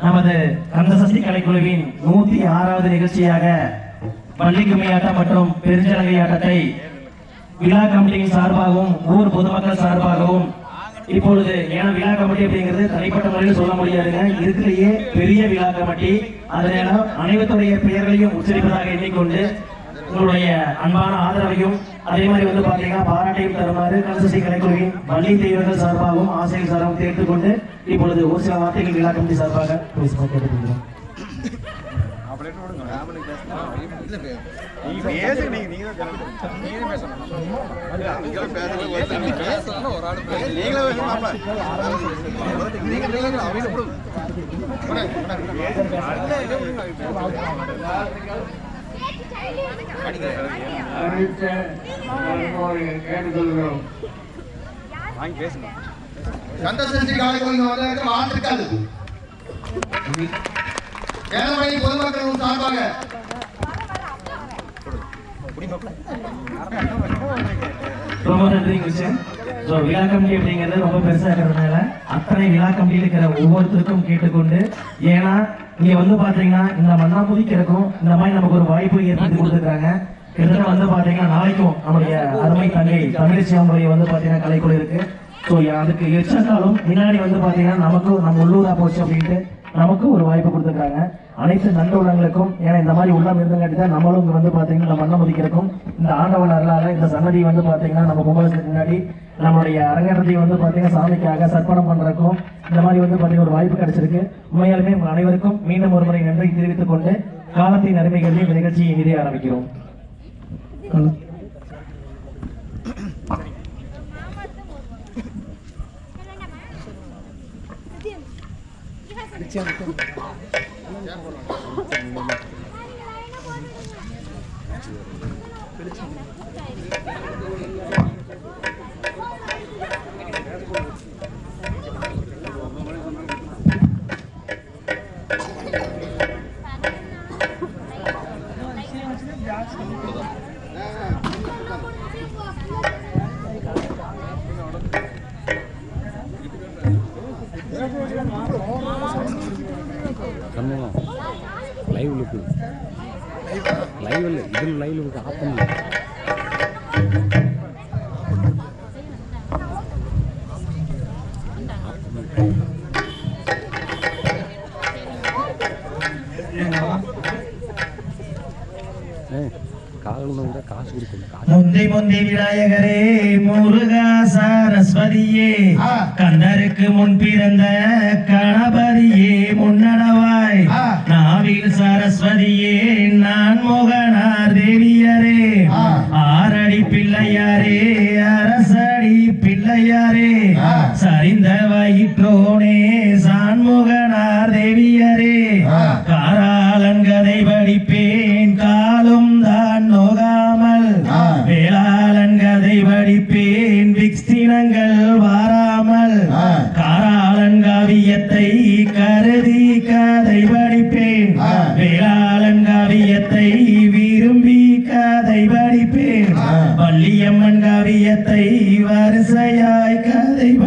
நமது கந்தசஷ்டி கலைக்குழுவின் நூத்தி ஆறாவது நிகழ்ச்சியாக பள்ளி கும்மியாட்டம் மற்றும் பெருஞ்சலகை ஆட்டத்தை விழா கமிட்டியின் சார்பாகவும் ஊர் பொதுமக்கள் சார்பாகவும் இப்பொழுது ஏன்னா விழா கமிட்டி அப்படிங்கிறது தனிப்பட்ட முறையில் சொல்ல முடியாதுங்க. இருக்கிறையே பெரிய விழா கமிட்டி அதனால அனைவருடைய பெயர்களையும் உச்சரிப்பதாக எண்ணிக்கொண்டு உங்களுடைய அன்பான ஆதரவையும் அதே மாதிரி வந்து பாத்தீங்கன்னா பாராட்டையும் தருமாறு கலசசி கலைக்குழுவின் வள்ளி தெய்வங்கள் சார்பாகவும் ஆசிரியர் சார்பாகவும் தேர்த்துக் கொண்டு இப்பொழுது ஒரு சில வார்த்தைகள் விழா கமிட்டி சார்பாக கேட்டுக்கொள்கிறோம். நீங்களும் நீங்களே கேட்டுக்கொள்கிறோம் வாங்கி பேசுங்க. கந்தசஷ்டி காலைக்குள்ள வந்ததற்கு வாழ்த்துக்கள் ஏழமணி பொதுமக்கள் சார்பாக ரொம்ப நன்றி ஸோ விழா கமிட்டி அப்படிங்கிறது ரொம்ப பெருசாக இருக்கிறதுனால அத்தனை விழா கமிட்டியில் இருக்கிற ஒவ்வொருத்தருக்கும் கேட்டுக்கொண்டு ஏன்னா இங்கே வந்து பாத்தீங்கன்னா இந்த மண்ணா புதிக்கிறக்கும் இந்த மாதிரி நமக்கு ஒரு வாய்ப்பு ஏற்படுத்தி கொடுத்துருக்காங்க. கிட்டத்தட்ட வந்து பாத்தீங்கன்னா நாளைக்கும் நம்முடைய அருமை தங்கை தமிழிசை அவங்களுடைய வந்து பாத்தீங்கன்னா கலைக்குழு இருக்கு. ஸோ அதுக்கு எச்சக்காலம் முன்னாடி வந்து பாத்தீங்கன்னா நமக்கும் நம்ம உள்ளூரா போச்சு அப்படின்ட்டு நமக்கு ஒரு வாய்ப்பு கொடுத்துருக்காங்க. அனைத்து நல்ல உள்ளங்களுக்கும் ஏன்னா இந்த மாதிரி உள்ளம் இருந்தங்காட்டி தான் நம்மளும் இங்கே வந்து பார்த்தீங்கன்னா நம்ம மண்ணை முதிக்கிறக்கும் இந்த ஆண்டவன் அருளால் இந்த சன்னதி வந்து பார்த்தீங்கன்னா நம்ம கும்பலுக்கு முன்னாடி நம்மளுடைய அரங்கத்தை வந்து பார்த்தீங்கன்னா சாமிக்காக சர்ப்பணம் பண்ணுறக்கும் இந்த மாதிரி வந்து பார்த்தீங்கன்னா ஒரு வாய்ப்பு கிடைச்சிருக்கு. உண்மையாலுமே உங்கள் அனைவருக்கும் மீண்டும் ஒரு முறை நன்றி தெரிவித்துக் கொண்டு காலத்தின் அருமைகளில் இந்த நிகழ்ச்சியை இனிதே ஆரம்பிக்கிறோம். 그렇지 않고. 그렇지. இல்லை இதில் லைவ் இருக்கு காசு முந்தி முந்தி விநாயகரே முருகா சரஸ்வதியே. கந்தருக்கு முன் பிறந்த கணபதியே முன்னடவாய். நாவில் சரஸ்வதியே நான் மோகனார் சான்முகனார்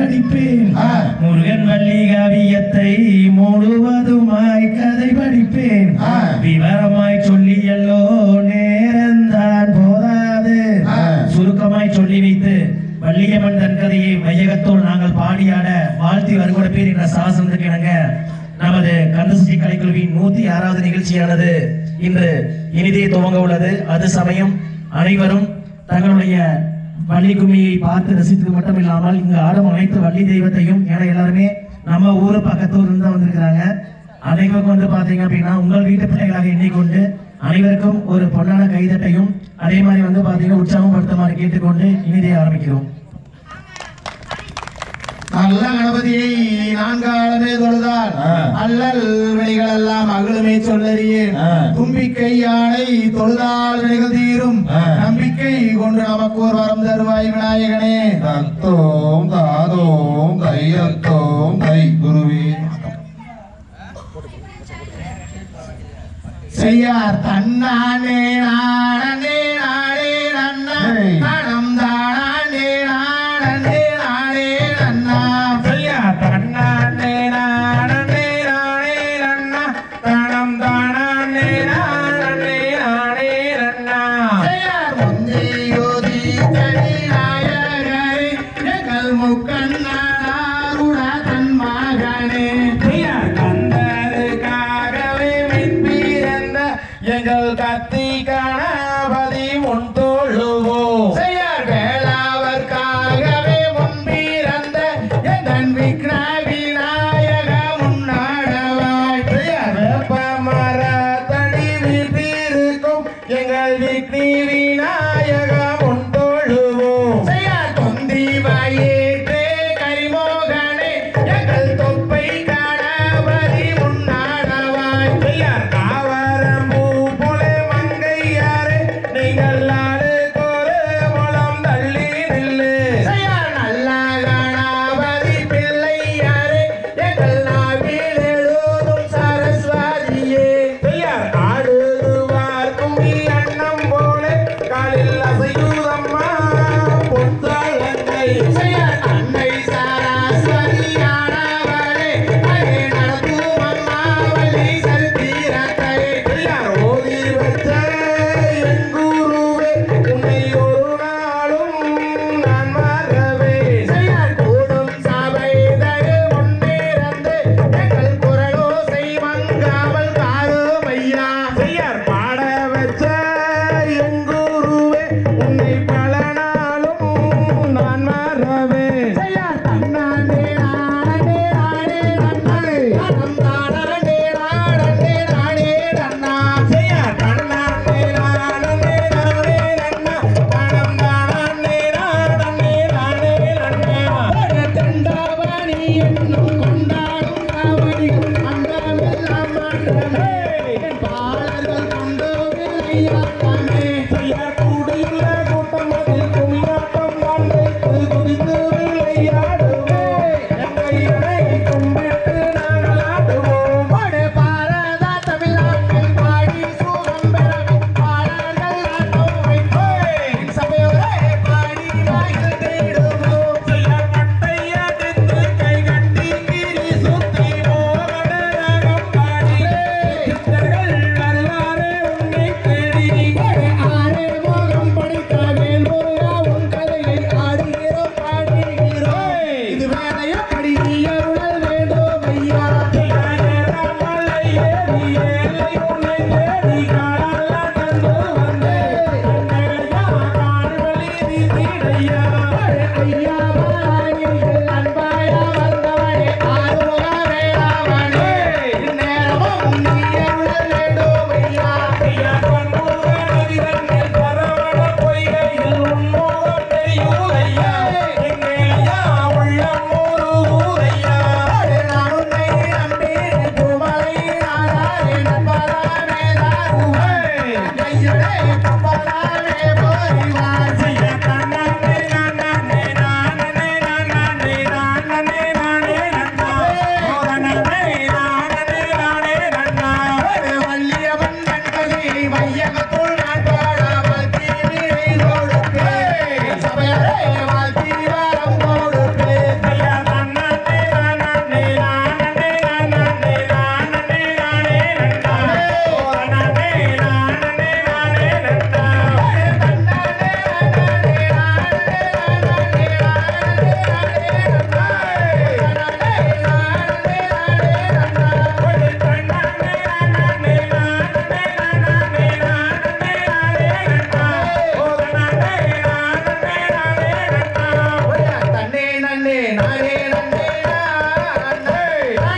படிப்பேன். முருகன் வள்ளி காவியத்தை முழுவதுமாய் கதை படிப்பேன். விவரமாய் சொல்லியல்லோ நேரந்தான் போதாது. சுருக்கமாய் சொல்லி வைத்து வள்ளியம்மன் தன் கதையை மையகத்தோடு நாங்கள் பாடியாட வாழ்த்தி வருகூட பேர் என்ற சாசனத்துக்கு இணங்க நமது கந்தசஷ்டி கலைக்குழுவின் நூத்தி ஆறாவது நிகழ்ச்சியானது இன்று இனிதே துவங்க உள்ளது அது சமயம் அனைவரும் தங்களுடைய வள்ளி கும்மியை பார்த்து ரசித்தது மட்டும் இல்லாமல் இங்கு ஆடும் அனைத்து வள்ளி தெய்வத்தையும் ஏன்னா எல்லாருமே நம்ம ஊர் பக்கத்தூர் இருந்து தான் வந்திருக்கிறாங்க. அனைவருக்கும் வந்து பார்த்தீங்க அப்படின்னா உங்கள் வீட்டு பிள்ளைகளாக எண்ணிக்கொண்டு அனைவருக்கும் ஒரு பொன்னான கைதட்டையும் அதே மாதிரி வந்து பார்த்தீங்கன்னா உற்சாகப்படுத்துமாறு கேட்டுக்கொண்டு இனிதே ஆரம்பிக்கிறோம். நல்ல கணபதியை நான்காலமே தொழுதால். அல்லல் வினைகள் எல்லாம் அகலுமே சொல்லறியேன். தும்பிக்கை யானை தொழுதால் வினைகள் தீரும். நம்பிக்கை கொண்டு நமக்கு ஒரு வரம் தருவாய் விநாயகனே தத்தோம் தாதோம் தையத்தோம் தை குருவே செய்யார் தன்னானே நானே நானே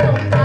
Thank you.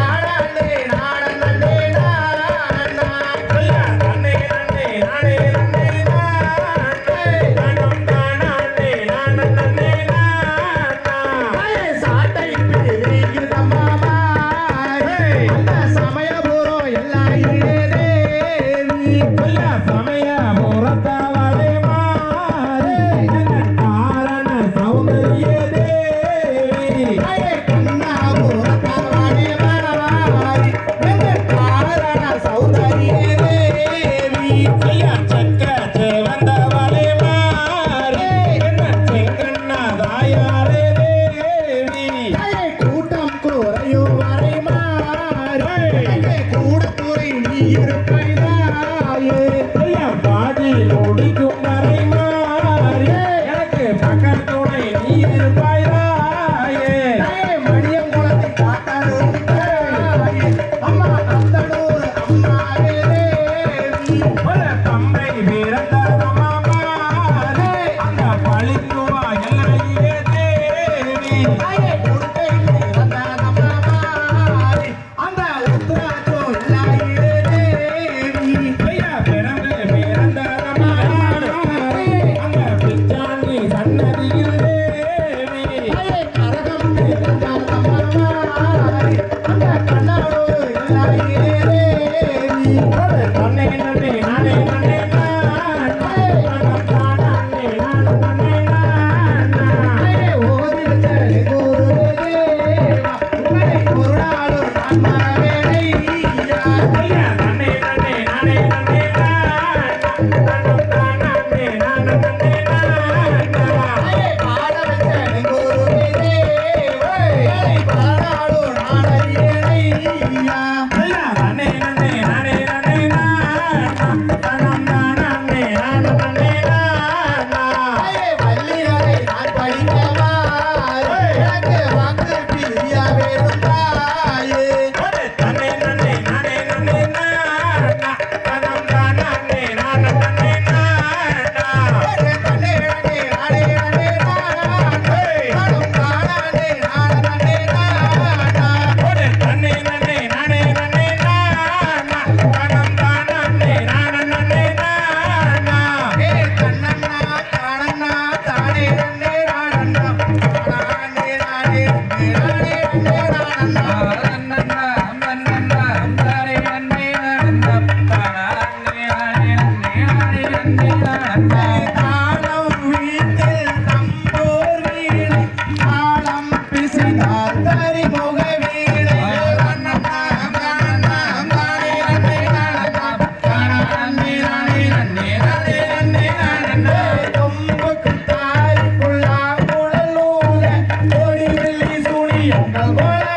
சொல்லும்